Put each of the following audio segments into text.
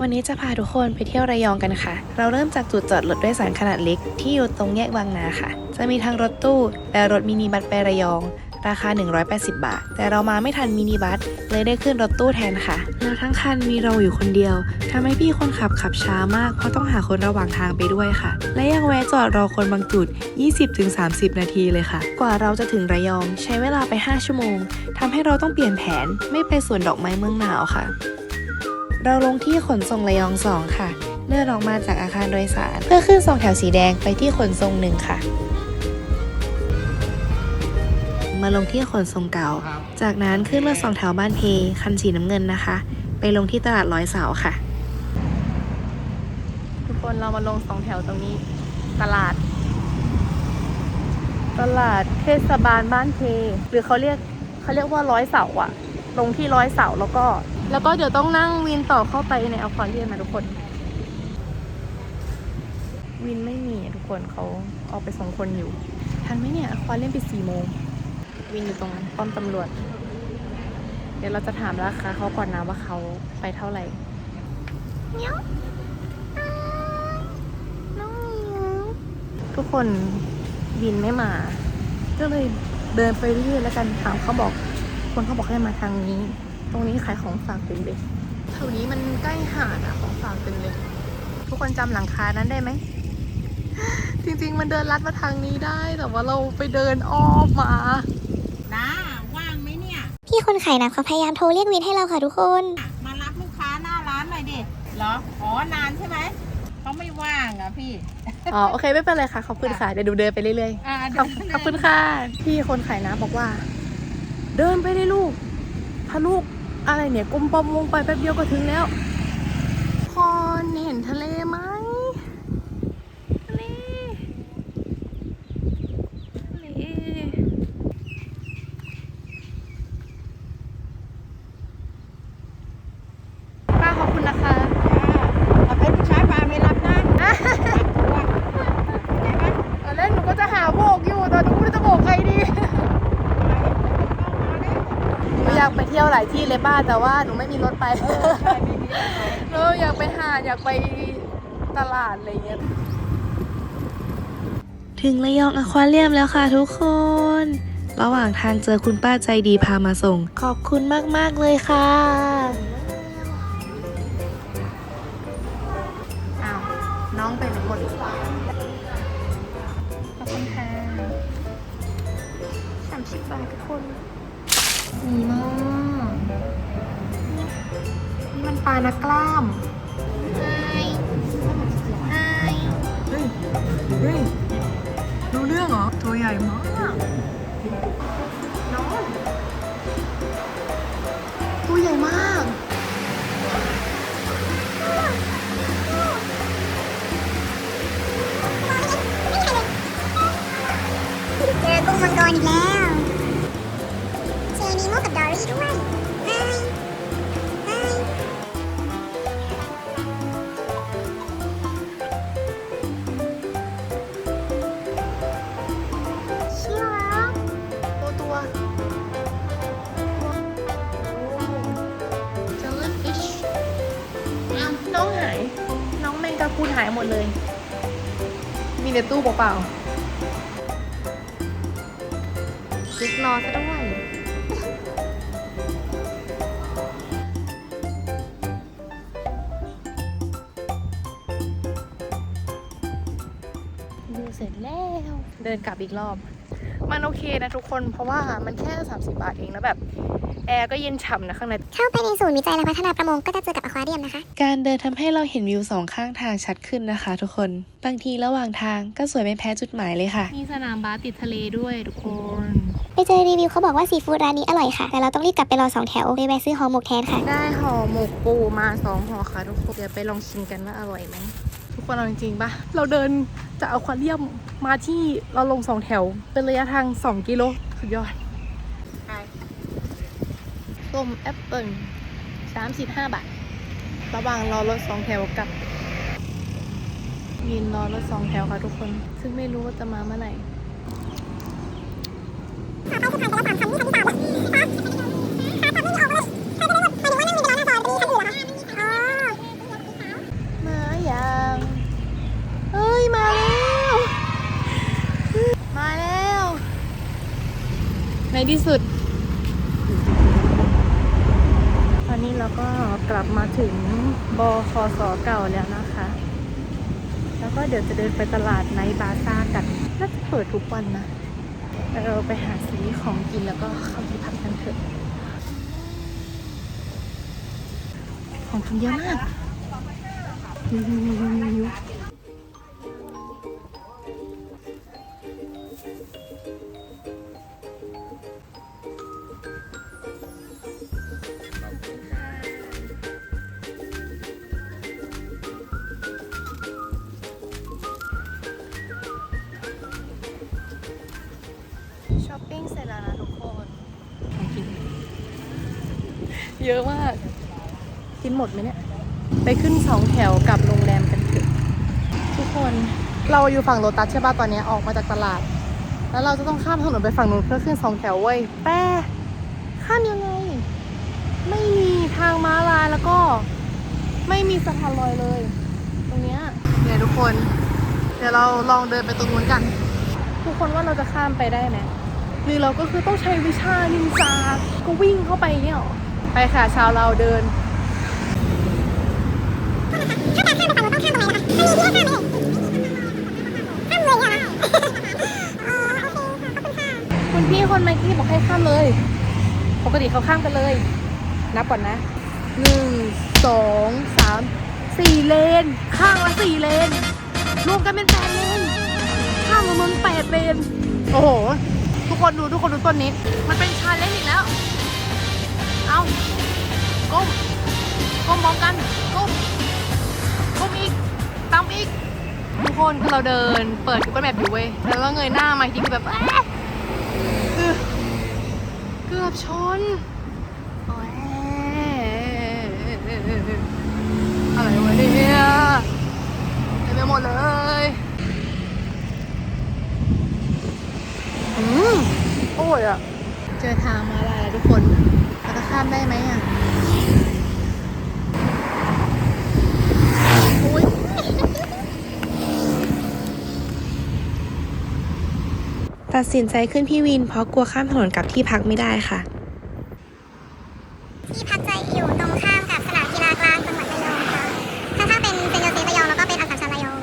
วันนี้จะพาทุกคนไปเที่ยวระยองกันค่ะ เราเริ่มจากจุดจอดรถโดยสารขนาดเล็ก ที่อยู่ตรงแยกบางนาค่ะ จะมีทั้งรถตู้ และรถมินิบัสไประยอง ราคา 180 บาท แต่เรามาไม่ทันมินิบัส เลยได้ขึ้นรถตู้แทนค่ะ แล้วทั้งคันมีเราอยู่คนเดียวทำให้พี่คนขับขับช้ามาก เพราะต้องหาคนระหว่างทางไปด้วยค่ะ และยังแวะจอดรอคนบางจุด 20-30 นาทีเลยค่ะ กว่าเราจะถึงระยอง ใช้เวลาไป 5 ชั่วโมงทำให้เราต้องเปลี่ยนแผน ไม่ไปสวนดอกไม้เมืองหนาวค่ะ เราลงที่ขนส่งระยอง2ค่ะ เลื่อนออกมาจากอาคารโดยสาร เพื่อขึ้นสองแถวสีแดงไปที่ขนส่งหนึ่งค่ะ มาลงที่ขนส่งเก่า จากนั้นขึ้นรถสองแถวบ้านเพคันสีน้ำเงินนะคะ ไปลงที่ตลาดร้อยเสาค่ะ ทุกคนเรามาลงสองแถวตรงนี้ตลาด ตลาดเทศบาลบ้านเพหรือเขาเรียกเขาเรียกว่าร้อยเสาอะลงที่ร้อยเสาแล้วก็ แล้วก็เดี๋ยวต้องนั่งวินต่อเข้าไปในอควาเรียมนะทุกคน วินไม่มีอะทุกคนเขาเอาไปสองคนอยู่ ทันไหมเนี่ยอควาเรียมปิดสี่โมง วินอยู่ตรงป้อมตำรวจ เดี๋ยวเราจะถามราคาเขาก่อนนะว่าเขาไปเท่าไหร่เนี้ยน้องมียวทุกคนวินไม่มา ก็เลยเดินไปเรื่อยๆแล้วกันถามเขาบอก คนเขาบอกให้มาทางนี้ ตรงนี้ขายของฝากเต็มเลยแถวนี้มันใกล้หาดอะของฝากเต็มเลยทุกคนจำหลังคานั้นได้ไหม จริงๆ มันเดินลัดมาทางนี้ได้ แต่ว่าเราไปเดินอ้อมมาน้าว่างไหมเนี่ย พี่คนขายน้ำเขาพยายามโทรเรียกวินให้เราค่ะทุกคน มารับลูกค้าหน้าร้านหน่อยดิเหรอ อ๋อ นานใช่ไหมเขาไม่ว่างอะพี่ อ๋อ โอเคไม่เป็นไรค่ะ ขอบคุณค่ะ เดี๋ยวดูเดินไปเรื่อยอ่าๆขอบขอบคุณค่ะ พี่คนขายน้ำบอกว่า เดินไปได้ลูกถ้าลูก อะไรเนี่ยกลมปอมวงไปแป๊บเดียวก็ถึงแล้วพรเห็นทะเลมากเลทะเลป้าขอบคุณนะคะ เอาเป็นผู้ชายพาไม่รับนะใช่ไหม ตอนแรกหนูก็จะหาโบกอยู่ตอนหนูไม่รู้จะโบกใครดีหนูอยากไปเที่ยว หลายที่เลยป้าแต่ว่าหนูไม่มีรถไปหนูอยากไปหาดอยากไปตลาดอะไรเงี้ยถึงระยองอควาเรียมแล้วค่ะทุกคน ระหว่างทางเจอคุณป้าใจดีพามาส่ง ขอบคุณมาก ๆ เลยค่ะอ้าวน้องไปไหนหมดขอบคุณค่ะสามสิบบาททุกคนดีมากนี่ มันปลานักกล้าม เฮ้ย เฮ้ย รู้เรื่องเหรอ ตัวใหญ่มากน้องตัวใหญ่มาก เจอกุ้งมังกรอีกแล้ว เจอนีโมกับดอรี่ด้วย ดเลย มีในตู้เปล่าๆซิกนอซะด้วยดูเสร็จแล้ว เดินกลับอีกรอบ มันโอเคนะทุกคนเพราะว่ามันแค่ 30 บาทเองแล้วแบบแอร์ก็เย็นฉ่ำนะข้างในเข้าไปในศูนย์วิจัยและพัฒนาประมงก็จะเจอกับอควาเรียมนะคะ การเดินทำให้เราเห็นวิวสองข้างทางชัดขึ้นนะคะ ทุกคน บางทีระหว่างทางก็สวยไม่แพ้จุดหมายเลยค่ะ มีสนามบาสติดทะเลด้วยทุกคนไปเจอรีวิวเขาบอกว่าซีฟู้ดร้านนี้อร่อยค่ะ แต่เราต้องรีบกลับไปรอสองแถวเลยแวะซื้อห่อหมกแทนค่ะ ได้ห่อหมกปูมาสองห่อค่ะทุกคนเดี๋ยวไปลองชิมกันว่าอร่อยไหม ทุกคนเอาจริงๆปะเราเดินจากอควาเรียมมาที่เราลงสองแถว เป็นระยะทาง 2 กิโลสุดยอดส้มแอปเปิล35บาท ระหว่างรอรถสองแถวกลับยืนรอรถสองแถวค่ะทุกคน ซึ่งไม่รู้ว่าจะมาเมื่อไหร่ ที่สุด ตอนนี้เราก็กลับมาถึงบคสเก่าแล้วนะคะ แล้วก็เดี๋ยวจะเดินไปตลาดไนบาซ่ากันน่าจะเปิดทุกวันนะเราไปหาซื้อของกินแล้วก็เข้าที่พักกันเถอะ ของกินเยอะมาก เยอะมาก กินหมดไหมเนี่ย ไปขึ้นสองแถวกับโรงแรมกันเถอะทุกคนเราอยู่ฝั่งโลตัสใช่ป่ะตอนนี้ออกมาจากตลาด แล้วเราจะต้องข้ามถนนไปฝั่งนู้นเพื่อขึ้นสองแถวเว้ยแป้ข้ามยังไง ไม่มีทางม้าลายแล้วก็ ไม่มีสะพานลอยเลย ตรงเนี้ยเนี่ยทุกคน เดี๋ยวเราลองเดินไปตรงนู้นกัน ทุกคนว่าเราจะข้ามไปได้ไหมหรือเราก็คือต้องใช้วิชานินจาก็วิ่งเข้าไปเนี่ยหรอ ไปค่ะชาวเราเดินข้ามเลยนะคุณค่ะคุณพี่คนเมื่อกี้บอกให้ข้ามเลย ปกติเขาข้ามกันเลย นับก่อนนะหนึ่งสองสามสี่เลน ข้างละสี่เลน รวมกันเป็นแปดเลน ข้างละมันแปดเลน โอ้โห ทุกคนดูทุกคนดูต้นนี้ มันเป็นชาเลนจ์อีกแล้ว พร้อมกันก้มก้มอีกตามอีกทุกคนคือเราเดินเปิด Google Map อยู่เว้ยแล้วก็เงยหน้ามาอีกทีคือแบบเอ๊ะคือเกือบชนอะไรวะเนี่ยเต็มไปหมดเลยอืมโอ้ยอะเจอทางมาลายแล้วทุกคนเราจะข้ามได้ไหมอะ ตัดสินใจขึ้นพี่วิน เพราะกลัวข้ามถนนกลับที่พักไม่ได้ค่ะ ที่พักใจอยู่ตรงข้ามกับสนามกีฬากลางจังหวัดระยองค่ะข้างๆเป็นเซนโยเซฟระยองแล้วก็เป็นอัสสัมชัญระยอง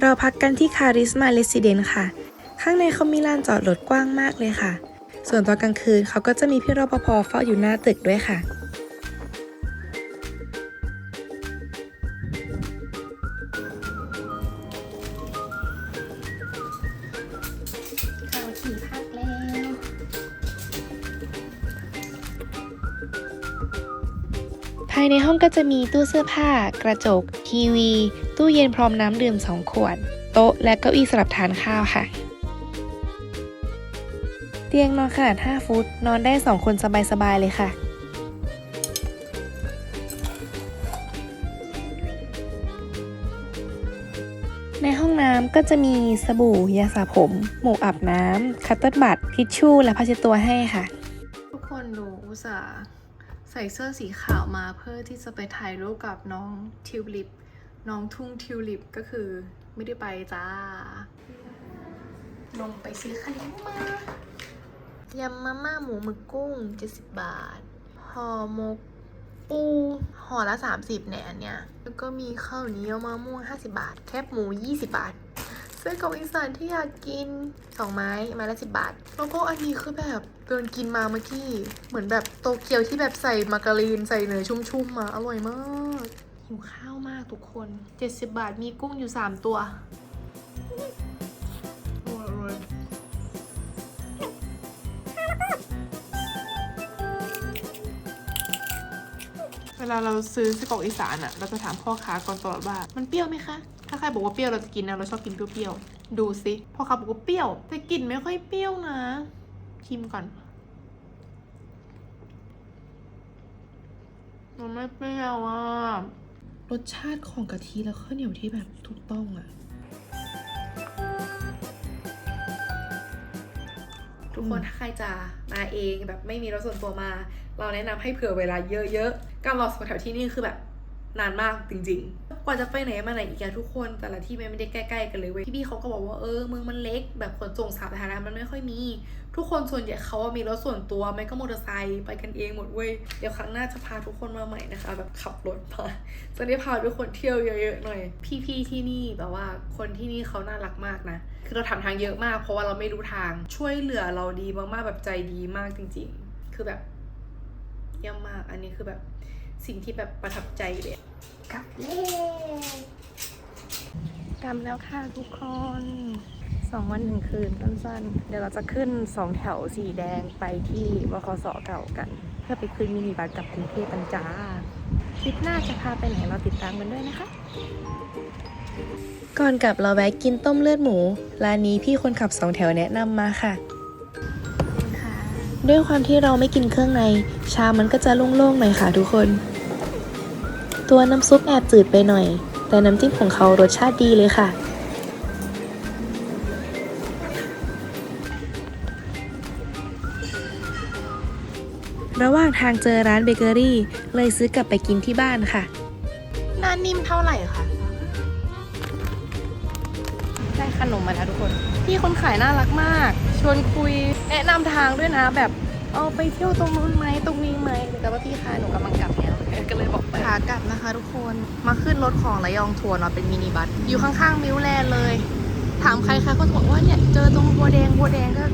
เราพักกันที่คาริสมาเรสซิเดนค่ะ ข้างในเขามีลานจอดรถกว้างมากเลยค่ะ ส่วนตอนกลางคืนเขาก็จะมีพี่รปภเฝ้าอยู่หน้าตึกด้วยค่ะายในห้องก็จะมีตู้เสื้อผ้า กระจก ทีวี ตู้เย็นพร้อมน้ำดื่ม 2 ขวด โต๊ะและเก้าอี้สำหรับทานข้าวค่ะ เตียงนอนขนาด 5 ฟุต นอนได้ 2 คนสบายๆเลยค่ะ ในห้องน้ำก็จะมีสบู่ ยาสระผม หมูอาบน้ำคัตเติ้ลบัตทิชชู่ และผ้าเช็ดตัวให้ค่ะ ทุกคนดูอุตส่าห์ ส่เสื้อสีขาวมาเพื่อที่จะไปถ่ายรูปกับน้องทิวลิป น้องทุ่งทิวลิปก็คือไม่ได้ไปจ้า ลงไปซื้อขนมมายำมาม่าหมูหมึกกุ้ง 70 บาทห่อหมกปูห่อละ 30เนี่ยอันเนี้ย แล้วก็มีข้าวเหนียวมะม่วง 50 บาท แคบหมู 20 บาท เสื้อกรอกอีสานที่อยากกิน 2 ไม้ ไม้ละ10บาท แล้วก็อันนี้คือแบบเดินกินมาเมื่อกี้ เหมือนแบบโตเกียวที่แบบใส่มาการีนใส่เนยชุ่มๆมา อร่อยมากหิวข้าวมากทุกคน 70 บาทมีกุ้งอยู่ 3 ตัวอร่อยเวลาเราซื้อไส้กรอกอีสานอะเราจะถามพ่อค้าก่อนตลอดว่า มันเปรี้ยวไหมคะถ้า ใครบอกว่าเปรี้ยวเราจะกินนะเราชอบกินเปรี้ยวๆดูสิพ่อค้าบอกว่าเปรี้ยวแต่กลิ่นไม่ค่อยเปรี้ยวนะชิมก่อนมันไม่เปรี้ยวอะรสชาติของกะทิและข้าวเหนียวที่แบบถูกต้องอะทุกคนถ้าใครจะมาเองแบบไม่มีรถส่วนตัวมา เราแนะนำให้เผื่อเวลาเยอะๆ การรอสองแถวที่นี่คือแบบนานมากจริงๆก ว่าจะไปไหนมาไหนอีกอะทุกคนแต่ละที่มันไม่ได้ใกล้ๆกันเลยเว้ยพี่ๆเขาก็บอกว่าเออเมืองมันเล็กแบบขนส่งสาธารณะมันไม่ค่อยมี ทุกคนส่วนใหญ่เขามีรถส่วนตัวไม่ก็มอเตอร์ไซค์ไปกันเองหมดเว้ยเดี๋ยวครั้งหน้าจะพาทุกคนมาใหม่นะคะ แบบขับรถมาจะได้พาทุกคนเที่ยวเยอะๆหน่อย พี่ๆที่นี่แบบว่าคนที่นี่เขาน่ารักมากนะคือเราถามทางเยอะมาก เพราะว่าเราไม่รู้ทางช่วยเหลือเราดีมากๆแบบใจดีมากจริง ๆ คือแบบเยี่ยมมากอันนี้คือแบบ สิ่งที่แบบประทับใจเลยกลับเลยกลับแล้วค่ะทุกคนสองวันหนึ่งคืนสั้นๆ เดี๋ยวเราจะขึ้นสองแถวสีแดงไปที่บคสเก่ากัน เพื่อไปขึ้นมินิบัสกลับกรุงเทพกันจ้าคลิปหน้าจะพาไปไหนเราติดตามกันด้วยนะคะ ก่อนกลับเราแวะกินต้มเลือดหมู ร้านนี้พี่คนขับสองแถวแนะนำมาค่ะ ด้วยความที่เราไม่กินเครื่องใน ชามันก็จะโล่งๆหน่อยค่ะทุกคน ตัวน้ำซุปแอบจืดไปหน่อย แต่น้ำจิ้มของเขารสชาติดีเลยค่ะระหว่างทางเจอร้านเบเกอรี่ เลยซื้อกลับไปกินที่บ้านค่ะน้านิ่มเท่าไหร่คะ ได้ขนมมาแล้วทุกคน พี่คนขายน่ารักมาก ชวนคุยแนะนำทางด้วยนะแบบเอาไปเที่ยวตรงนู้นไหมตรงนี้ไหมแต่ว่าพี่คะหนูกำลังกลับแล้วก็เลยบอกไปขากลับนะคะ ทุกคนมาขึ้นรถของระยองทัวร์เนาะเป็นมินิบัสอยู่ข้างๆมิวแลนด์เลย ถามใครคะก็บอกว่าเนี่ยเจอตรงบัวแดงบัวแดงก็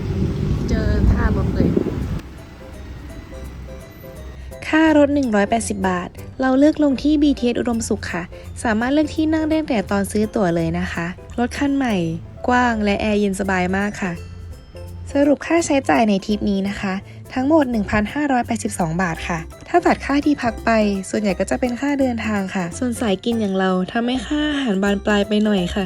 เจอท่ารถเลย ค่ารถ 180 บาท เราเลือกลงที่ BTS อุดมสุขค่ะ สามารถเลือกที่นั่งได้แต่ตอนซื้อตั๋วเลยนะคะ รถคันใหม่ กว้างและแอร์เย็นสบายมากค่ะ สรุปค่าใช้จ่ายในทริปนี้นะคะ ทั้งหมด 1,582 บาทค่ะ ถ้าตัดค่าที่พักไป ส่วนใหญ่ก็จะเป็นค่าเดินทางค่ะ ส่วนสายกินอย่างเราทำให้ค่าอาหารบานปลายไปหน่อยค่ะ